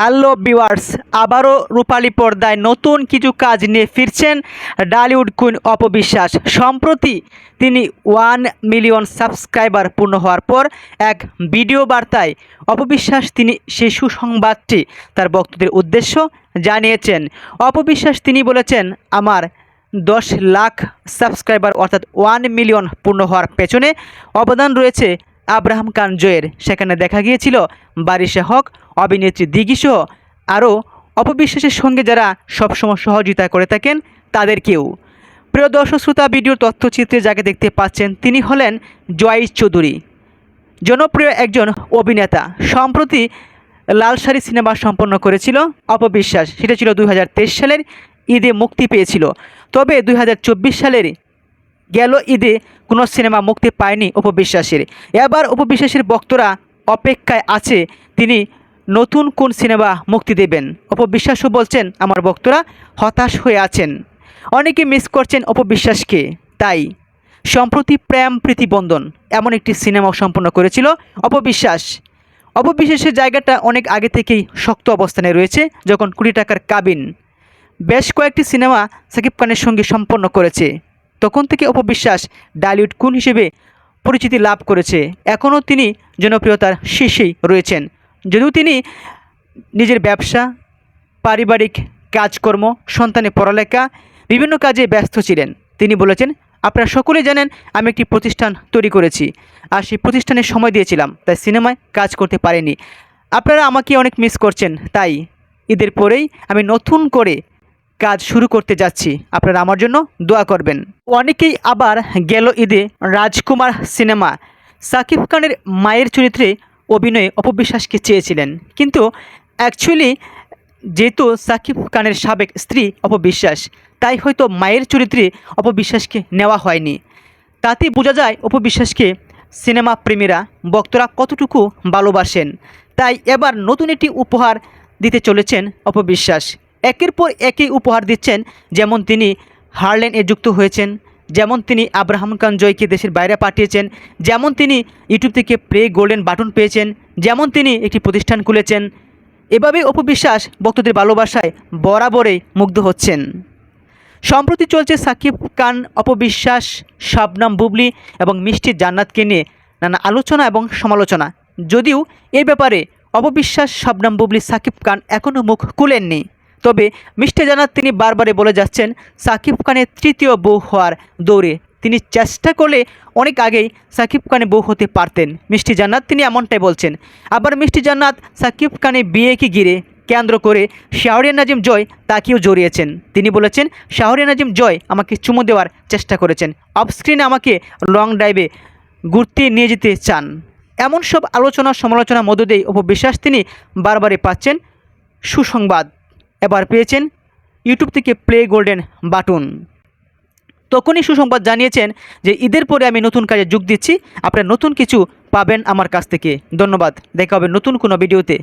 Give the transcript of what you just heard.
Hello viewers, আবারও রূপালী পর্দায় নতুন কিছু কাজ নিয়ে ফিরছেন ডালিউড কুইন অপবিশ্বাস। সম্প্রতি তিনি ওয়ান মিলিয়ন সাবস্ক্রাইবার পূর্ণ হওয়ার পর এক ভিডিও বার্তায় অপবিশ্বাস তিনি সেই সুসংবাদটি তার বক্তব্যের উদ্দেশ্য জানিয়েছেন। অপবিশ্বাস তিনি বলেছেন, আমার দশ লাখ সাবস্ক্রাইবার অর্থাৎ ওয়ান মিলিয়ন পূর্ণ হওয়ার পেছনে অবদান রয়েছে আব্রাহাম খান জয়ের। সেখানে দেখা গিয়েছিল বারিশে হক, অভিনেত্রী দিঘিসহ আরও অপবিশ্বাসের সঙ্গে যারা সবসময় সহযোগিতা করে থাকেন তাদেরকেও প্রিয় দর্শক শ্রোতা, ভিডিওর তথ্যচিত্রে যাকে দেখতে পাচ্ছেন, তিনি হলেন জয় চৌধুরী। জনপ্রিয় একজন অভিনেতা, সম্প্রতি লাল সিনেমা সম্পন্ন করেছিল অপবিশ্বাস। সেটা ছিল দুই হাজার তেইশ সালের ঈদে মুক্তি পেয়েছিল। তবে দুই হাজার চব্বিশ সালের গেল ঈদে কোনো সিনেমা মুক্তি পায়নি উপবিশ্বাসের। এবার উপবিশ্বাসের বক্তরা অপেক্ষায় আছে, তিনি নতুন কোন সিনেমা মুক্তি দেবেন? অপবিশ্বাসও বলছেন, আমার বক্তরা হতাশ হয়ে আছেন। অনেকে মিস করছেন অপবিশ্বাসকে তাই সম্প্রতি প্রেম প্রীতিবন্ধন এমন একটি সিনেমা সম্পন্ন করেছিল অপবিশ্বাস অপবিশ্বাসের জায়গাটা অনেক আগে থেকেই শক্ত অবস্থানে রয়েছে, যখন কুড়ি টাকার কাবিন। বেশ কয়েকটি সিনেমা সাকিব খানের সঙ্গে সম্পন্ন করেছে। তখন থেকে অপবিশ্বাস ডালিউড কুন হিসেবে পরিচিতি লাভ করেছে। এখনও তিনি জনপ্রিয়তার শীর্ষেই রয়েছেন। যদিও তিনি নিজের ব্যবসা, পারিবারিক কাজকর্ম, সন্তানের পড়ালেখা, বিভিন্ন কাজে ব্যস্ত ছিলেন। তিনি বলেছেন, আপনারা সকলে জানেন, আমি একটি প্রতিষ্ঠান তৈরি করেছি আর সেই প্রতিষ্ঠানে সময় দিয়েছিলাম, তাই সিনেমায় কাজ করতে পারিনি। আপনারা আমাকে অনেক মিস করছেন, তাই ঈদের পরেই আমি নতুন করে কাজ শুরু করতে যাচ্ছি। আপনারা আমার জন্য দোয়া করবেন। অনেকেই আবার গেল ঈদে রাজকুমার সিনেমা। সাকিব খানের মায়ের চরিত্রে অভিনয়ে অপবিশ্বাসকে চেয়েছিলেন। কিন্তু অ্যাকচুয়ালি যেহেতু সাকিব খানের সাবেক স্ত্রী অপবিশ্বাস, তাই হয়তো মায়ের চরিত্রে অপবিশ্বাসকে নেওয়া হয়নি। তাতে বোঝা যায় অপবিশ্বাসকে সিনেমা প্রেমীরা বক্তরা কতটুকু ভালোবাসেন। তাই এবার নতুন একটি উপহার দিতে চলেছেন অপবিশ্বাস। একের পর একই উপহার দিচ্ছেন, যেমন তিনি হারলেন এ যুক্ত হয়েছেন, যেমন তিনি আব্রাহাম খান জয়কে দেশের বাইরে পাঠিয়েছেন, যেমন তিনি ইউটিউব থেকে প্লে গোল্ডেন বাটন পেয়েছেন, যেমন তিনি একটি প্রতিষ্ঠান খুলেছেন। এভাবে অপবিশ্বাস ভক্তদের ভালোবাসায় বরাবরে মুগ্ধ হচ্ছেন। সম্প্রতি চলছে সাকিব খান, অপবিশ্বাস, শাবনাম বুবলি এবং মিষ্টি জান্নাতকে নিয়ে নানা আলোচনা এবং সমালোচনা। যদিও এ ব্যাপারে অপবিশ্বাস, শাবনাম বুবলি, সাকিব খান এখনও মুখ খুলেননি। তবে মিষ্টি জান্নাত তিনি বারবারে বলে যাচ্ছেন, সাকিব খানের তৃতীয় বউ হওয়ার দৌড়ে। তিনি চেষ্টা করলে অনেক আগেই সাকিব খানে বউ হতে পারতেন। মিষ্টি জান্নাত তিনি এমনটাই বলছেন। আবার মিষ্টি জান্নাত সাকিব খানের বিয়েকে ঘিরে কেন্দ্র করে শাহরিয়া নাজিম জয় তাকেও জড়িয়েছেন। তিনি বলেছেন শাহরিয়া নাজিম জয় আমাকে চুমু দেওয়ার চেষ্টা করেছেন। অফস্ক্রিনে আমাকে লং ড্রাইভে ঘুরতে নিয়ে যেতে চান। এমন সব আলোচনা সমালোচনা মধ্য দিয়ে অপবিশ্বাস তিনি বারবারই পাচ্ছেন সুসংবাদ। এবার পেয়েছেন ইউটিউব থেকে প্লে গোল্ডেন বাটন তখনই সুসংবাদ জানিয়েছেন যে ঈদের পরে আমি নতুন কাজে যোগ দিচ্ছি, আপনারা নতুন কিছু পাবেন আমার কাছ থেকে। ধন্যবাদ। দেখা হবে নতুন কোনো ভিডিওতে।